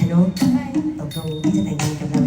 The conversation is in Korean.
ชนกตกลงที่จะแต่งงานกับเรา